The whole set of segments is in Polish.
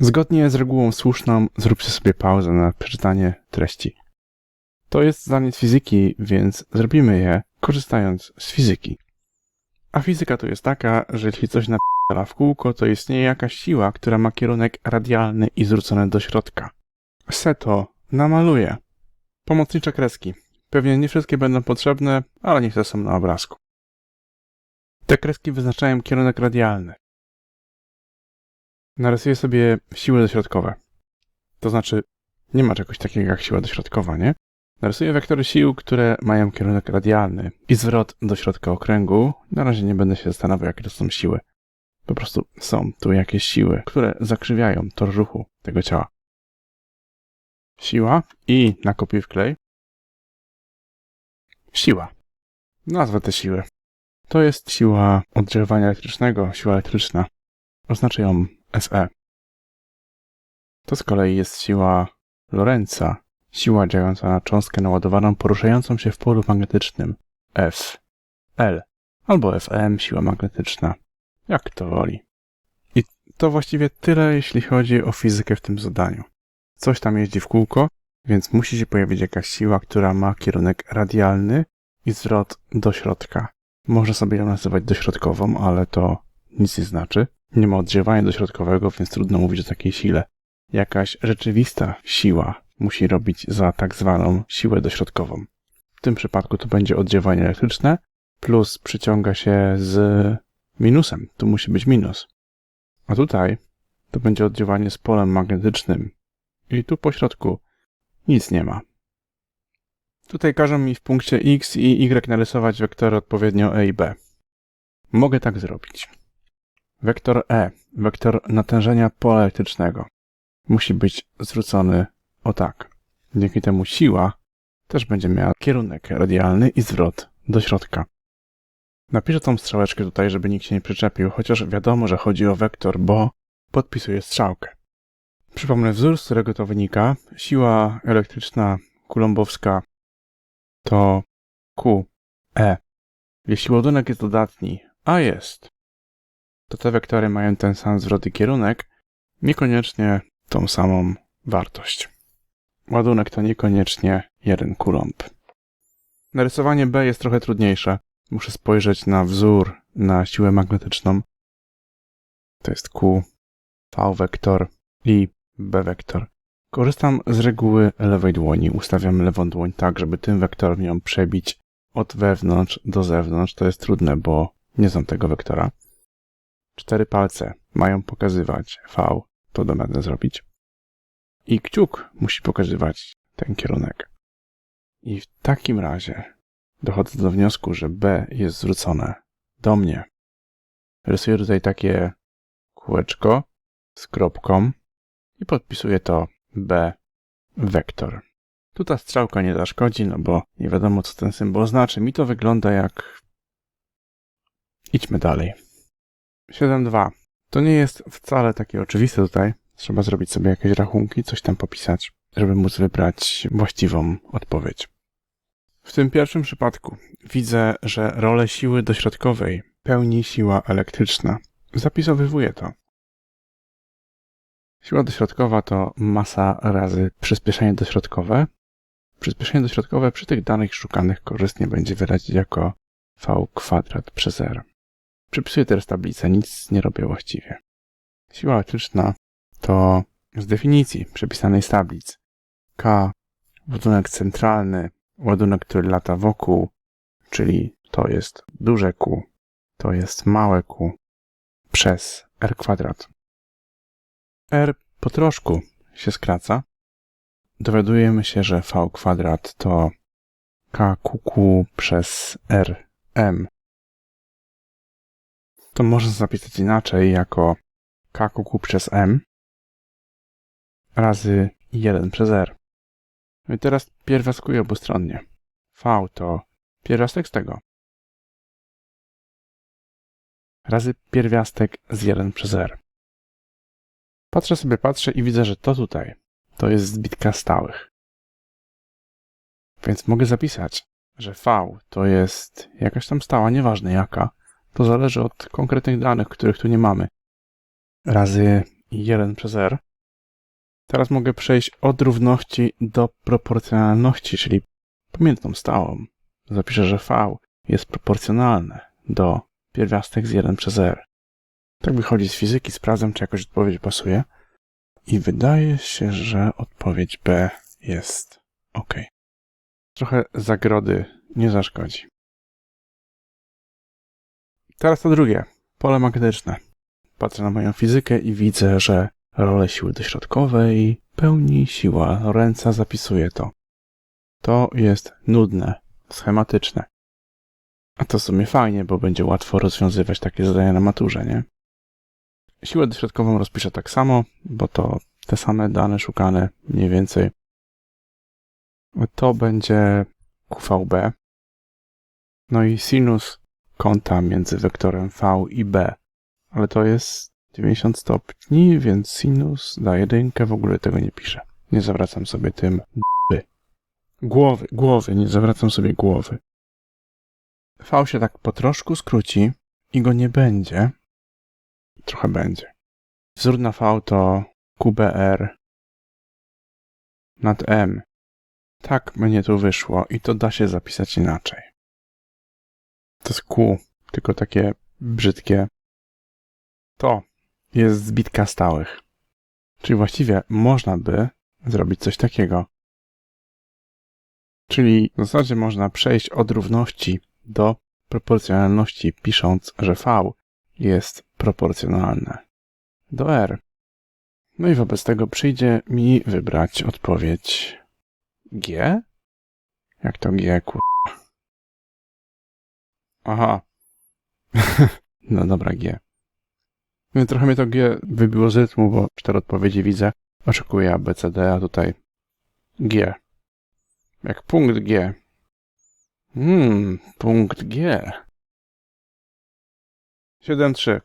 Zgodnie z regułą słuszną, zróbcie sobie pauzę na przeczytanie treści. To jest zdanie z fizyki, więc zrobimy je korzystając z fizyki. A fizyka to jest taka, że jeśli coś napala w kółko, to istnieje jakaś siła, która ma kierunek radialny i zwrócony do środka. Se to namaluję. Pomocnicze kreski. Pewnie nie wszystkie będą potrzebne, ale niech są na obrazku. Te kreski wyznaczają kierunek radialny. Narysuję sobie siły dośrodkowe. To znaczy, nie ma czegoś takiego jak siła dośrodkowa, nie? Narysuję wektory sił, które mają kierunek radialny i zwrot do środka okręgu. Na razie nie będę się zastanawiał, jakie to są siły. Po prostu są tu jakieś siły, które zakrzywiają tor ruchu tego ciała. Siła i nakopiuj wklej. Siła. Nazwę te siły. To jest siła oddziaływania elektrycznego, siła elektryczna. Oznaczę ją SE. To z kolei jest siła Lorenza, siła działająca na cząstkę naładowaną poruszającą się w polu magnetycznym F. L albo FM, siła magnetyczna. Jak to woli. I to właściwie tyle, jeśli chodzi o fizykę w tym zadaniu. Coś tam jeździ w kółko, więc musi się pojawić jakaś siła, która ma kierunek radialny i zwrot do środka. Można sobie ją nazywać dośrodkową, ale to nic nie znaczy. Nie ma oddziaływania dośrodkowego, więc trudno mówić o takiej sile. Jakaś rzeczywista siła musi robić za tak zwaną siłę dośrodkową. W tym przypadku to będzie oddziaływanie elektryczne, plus przyciąga się z minusem. Tu musi być minus. A tutaj to będzie oddziaływanie z polem magnetycznym. I tu po środku nic nie ma. Tutaj każą mi w punkcie x i y narysować wektory odpowiednio e i b. Mogę tak zrobić. Wektor E, wektor natężenia pola elektrycznego, musi być zwrócony o tak. Dzięki temu siła też będzie miała kierunek radialny i zwrot do środka. Napiszę tą strzałeczkę tutaj, żeby nikt się nie przyczepił, chociaż wiadomo, że chodzi o wektor, bo podpisuję strzałkę. Przypomnę wzór, z którego to wynika. Siła elektryczna kulumbowska to Q, E. Jeśli ładunek jest dodatni, a jest, to te wektory mają ten sam zwrot i kierunek, niekoniecznie tą samą wartość. Ładunek to niekoniecznie jeden kulomb. Narysowanie B jest trochę trudniejsze. Muszę spojrzeć na wzór, na siłę magnetyczną. To jest Q, V wektor i B wektor. Korzystam z reguły lewej dłoni. Ustawiam lewą dłoń tak, żeby tym wektorem ją przebić od wewnątrz do zewnątrz. To jest trudne, bo nie znam tego wektora. Cztery palce mają pokazywać V, to radę zrobić. I kciuk musi pokazywać ten kierunek. I w takim razie dochodzę do wniosku, że B jest zwrócone do mnie. Rysuję tutaj takie kółeczko z kropką i podpisuję to B wektor. Tu ta strzałka nie zaszkodzi, no bo nie wiadomo co ten symbol znaczy. Mi to wygląda jak... Idźmy dalej. 7.2. To nie jest wcale takie oczywiste tutaj. Trzeba zrobić sobie jakieś rachunki, coś tam popisać, żeby móc wybrać właściwą odpowiedź. W tym pierwszym przypadku widzę, że rolę siły dośrodkowej pełni siła elektryczna. Zapisowywuję to. Siła dośrodkowa to masa razy przyspieszenie dośrodkowe. Przyspieszenie dośrodkowe przy tych danych szukanych korzystnie będzie wyrazić jako v kwadrat przez r. Przypisuję teraz tablicę, nic nie robię właściwie. Siła elektryczna to z definicji przepisanej z tablic K, ładunek centralny, ładunek, który lata wokół, czyli to jest duże Q, to jest małe Q, przez R kwadrat. R po troszku się skraca. Dowiadujemy się, że V kwadrat to KQQ przez RM. To można zapisać inaczej jako KQQ przez M razy 1 przez R. No i teraz pierwiastkuję obustronnie. V to pierwiastek z tego. Razy pierwiastek z 1 przez R. Patrzę sobie, patrzę i widzę, że to tutaj to jest zbitka stałych. Więc mogę zapisać, że V to jest jakaś tam stała, nieważne jaka. To zależy od konkretnych danych, których tu nie mamy. Razy 1 przez r. Teraz mogę przejść od równości do proporcjonalności, czyli pamiętną stałą. Zapiszę, że v jest proporcjonalne do pierwiastek z 1 przez r. Tak wychodzi z fizyki, sprawdzam, czy jakoś odpowiedź pasuje. I wydaje się, że odpowiedź B jest ok. Trochę zagrody nie zaszkodzi. Teraz to drugie, pole magnetyczne. Patrzę na moją fizykę i widzę, że rolę siły dośrodkowej pełni siła Lorenza, zapisuję to. To jest nudne, schematyczne. A to w sumie fajnie, bo będzie łatwo rozwiązywać takie zadania na maturze, nie? Siłę dośrodkową rozpiszę tak samo, bo to te same dane szukane mniej więcej. To będzie QVB. No i sinus kąta między wektorem V i B. Ale to jest 90 stopni, więc sinus da jedynkę, w ogóle tego nie piszę. Nie zawracam sobie tym. Głowy, głowy, nie zawracam sobie głowy. V się tak po troszku skróci i go nie będzie. Trochę będzie. Wzór na V to QBR nad M. Tak mnie tu wyszło i to da się zapisać inaczej. To jest Q, tylko takie brzydkie. To jest zbitka stałych. Czyli właściwie można by zrobić coś takiego. Czyli w zasadzie można przejść od równości do proporcjonalności, pisząc, że V jest proporcjonalne do R. No i wobec tego przyjdzie mi wybrać odpowiedź G? Jak to G, kur... Aha. no dobra, G. No, trochę mnie to G wybiło z rytmu, bo cztery odpowiedzi widzę. Oczekuję A, B, C, D, a tutaj G. Jak punkt G. Hmm, punkt G. 7-3.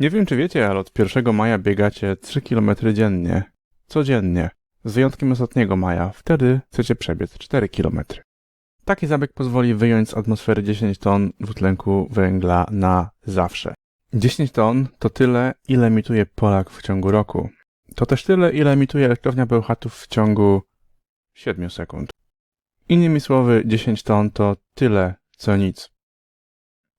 Nie wiem, czy wiecie, ale od 1 maja biegacie 3 km dziennie. Codziennie. Z wyjątkiem ostatniego maja. Wtedy chcecie przebiec 4 km. Taki zabieg pozwoli wyjąć z atmosfery 10 ton dwutlenku węgla na zawsze. 10 ton to tyle, ile emituje Polak w ciągu roku. To też tyle, ile emituje elektrownia Bełchatów w ciągu 7 sekund. Innymi słowy, 10 ton to tyle, co nic.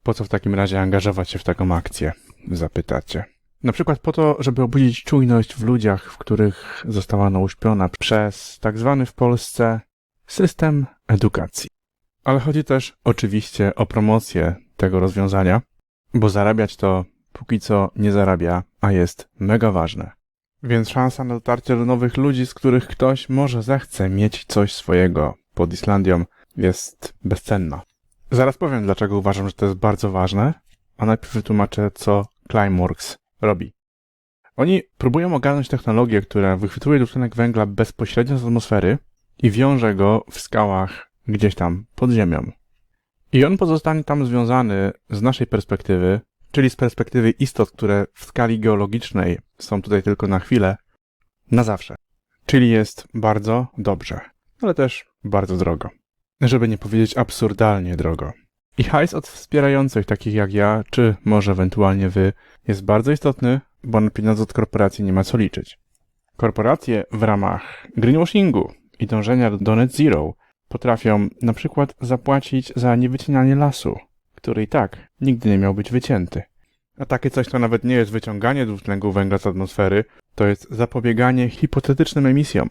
Po co w takim razie angażować się w taką akcję? Zapytacie. Na przykład po to, żeby obudzić czujność w ludziach, w których została ona uśpiona przez tak zwany w Polsce system edukacji. Ale chodzi też oczywiście o promocję tego rozwiązania, bo zarabiać to póki co nie zarabia, a jest mega ważne. Więc szansa na dotarcie do nowych ludzi, z których ktoś może zechce mieć coś swojego pod Islandią, jest bezcenna. Zaraz powiem, dlaczego uważam, że to jest bardzo ważne, a najpierw wytłumaczę, co Climeworks robi. Oni próbują ogarnąć technologię, która wychwytuje dwutlenek węgla bezpośrednio z atmosfery i wiąże go w skałach gdzieś tam pod ziemią. I on pozostanie tam związany z naszej perspektywy, czyli z perspektywy istot, które w skali geologicznej są tutaj tylko na chwilę, na zawsze. Czyli jest bardzo dobrze, ale też bardzo drogo. Żeby nie powiedzieć absurdalnie drogo. I hajs od wspierających, takich jak ja, czy może ewentualnie wy, jest bardzo istotny, bo na pieniądze od korporacji nie ma co liczyć. Korporacje w ramach greenwashingu i dążenia do net zero potrafią na przykład zapłacić za niewycinanie lasu, który i tak nigdy nie miał być wycięty. A takie coś to nawet nie jest wyciąganie dwutlenku węgla z atmosfery, to jest zapobieganie hipotetycznym emisjom.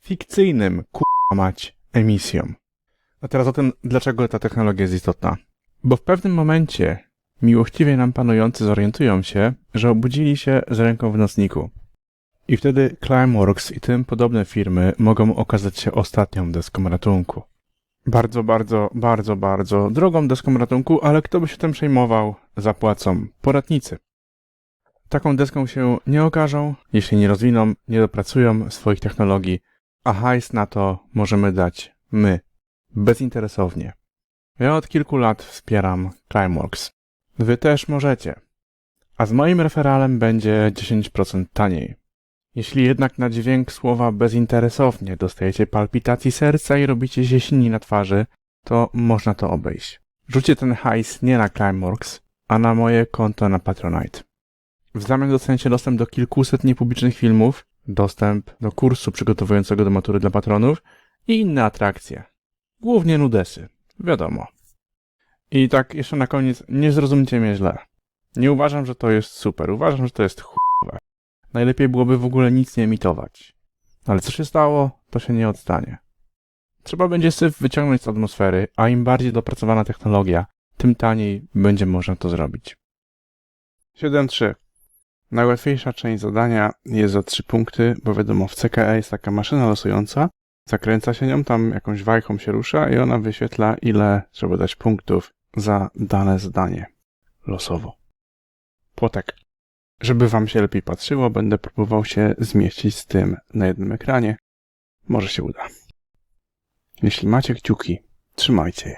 Fikcyjnym, k***a mać, emisjom. A teraz o tym, dlaczego ta technologia jest istotna. Bo w pewnym momencie miłościwie nam panujący zorientują się, że obudzili się z ręką w nocniku. I wtedy Climeworks i tym podobne firmy mogą okazać się ostatnią deską ratunku. Bardzo, bardzo, bardzo, bardzo drogą deską ratunku, ale kto by się tym przejmował, zapłacą podatnicy. Taką deską się nie okażą, jeśli nie rozwiną, nie dopracują swoich technologii, a hajs na to możemy dać my, bezinteresownie. Ja od kilku lat wspieram Climeworks. Wy też możecie. A z moim referalem będzie 10% taniej. Jeśli jednak na dźwięk słowa bezinteresownie dostajecie palpitacji serca i robicie się silni na twarzy, to można to obejść. Rzućcie ten hajs nie na Climeworks, a na moje konto na Patronite. W zamian dostaniecie dostęp do kilkuset niepublicznych filmów, dostęp do kursu przygotowującego do matury dla patronów i inne atrakcje. Głównie nudesy, wiadomo. I tak jeszcze na koniec, nie zrozumcie mnie źle. Nie uważam, że to jest super, uważam, że to jest chujowe. Najlepiej byłoby w ogóle nic nie emitować. Ale co się stało, to się nie odstanie. Trzeba będzie syf wyciągnąć z atmosfery, a im bardziej dopracowana technologia, tym taniej będzie można to zrobić. 7.3. Najłatwiejsza część zadania jest za 3 punkty, bo wiadomo, w CKE jest taka maszyna losująca, zakręca się nią, tam jakąś wajchą się rusza i ona wyświetla, ile trzeba dać punktów za dane zadanie. Losowo. Płotek. Żeby wam się lepiej patrzyło, będę próbował się zmieścić z tym na jednym ekranie. Może się uda. Jeśli macie kciuki, trzymajcie je.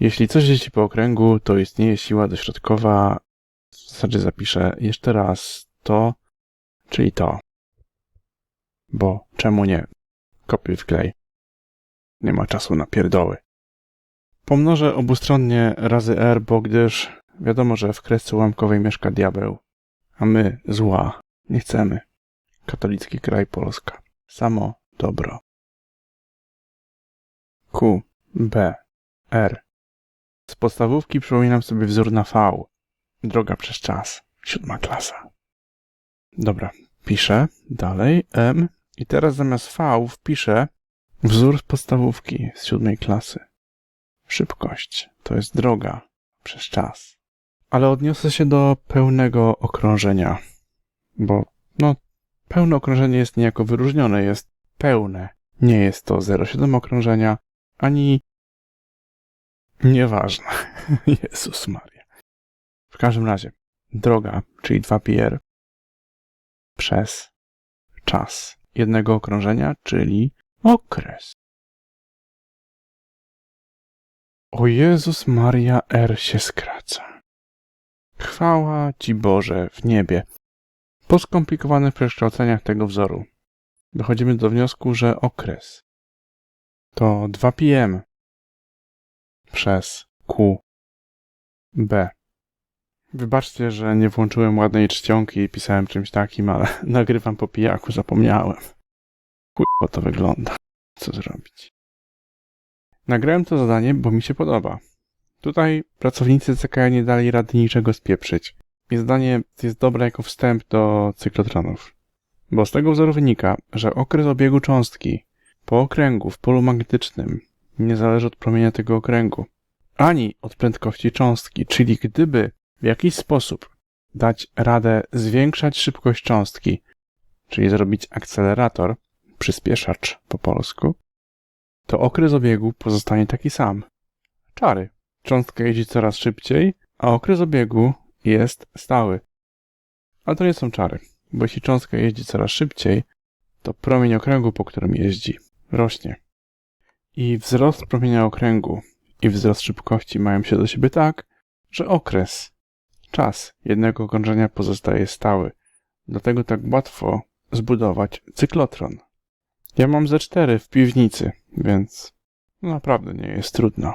Jeśli coś leci po okręgu, to istnieje siła dośrodkowa. W zasadzie zapiszę jeszcze raz to, czyli to. Bo czemu nie? Kopiuj wklej. Nie ma czasu na pierdoły. Pomnożę obustronnie razy R, bo gdyż wiadomo, że w kresce ułamkowej mieszka diabeł, a my zła nie chcemy. Katolicki kraj Polska. Samo dobro. Q, B, R. Z podstawówki przypominam sobie wzór na V. Droga przez czas. Siódma klasa. Dobra, piszę dalej M i teraz zamiast V wpiszę wzór z podstawówki z siódmej klasy. Szybkość to jest droga przez czas. Ale odniosę się do pełnego okrążenia, bo no, pełne okrążenie jest niejako wyróżnione, jest pełne. Nie jest to 0,7 okrążenia, ani nieważne. Jezus Maria. W każdym razie, droga, czyli 2πr przez czas jednego okrążenia, czyli okres. O Jezus Maria, R się skraca. Chwała Ci Boże w niebie. Po skomplikowanych przekształceniach tego wzoru dochodzimy do wniosku, że okres to 2 pm przez Q B. Wybaczcie, że nie włączyłem ładnej czcionki i pisałem czymś takim, ale nagrywam po pijaku, zapomniałem. Chujowo to wygląda. Co zrobić? Nagrałem to zadanie, bo mi się podoba. Tutaj pracownicy CKE nie dali rady niczego spieprzyć. I zadanie jest dobre jako wstęp do cyklotronów. Bo z tego wzoru wynika, że okres obiegu cząstki po okręgu w polu magnetycznym nie zależy od promienia tego okręgu, ani od prędkości cząstki, czyli gdyby w jakiś sposób dać radę zwiększać szybkość cząstki, czyli zrobić akcelerator, przyspieszacz po polsku, to okres obiegu pozostanie taki sam. Czary. Cząstka jeździ coraz szybciej, a okres obiegu jest stały. Ale to nie są czary, bo jeśli cząstka jeździ coraz szybciej, to promień okręgu, po którym jeździ, rośnie. I wzrost promienia okręgu i wzrost szybkości mają się do siebie tak, że okres, czas jednego okrążenia pozostaje stały. Dlatego tak łatwo zbudować cyklotron. Ja mam ze cztery w piwnicy, więc naprawdę nie jest trudno.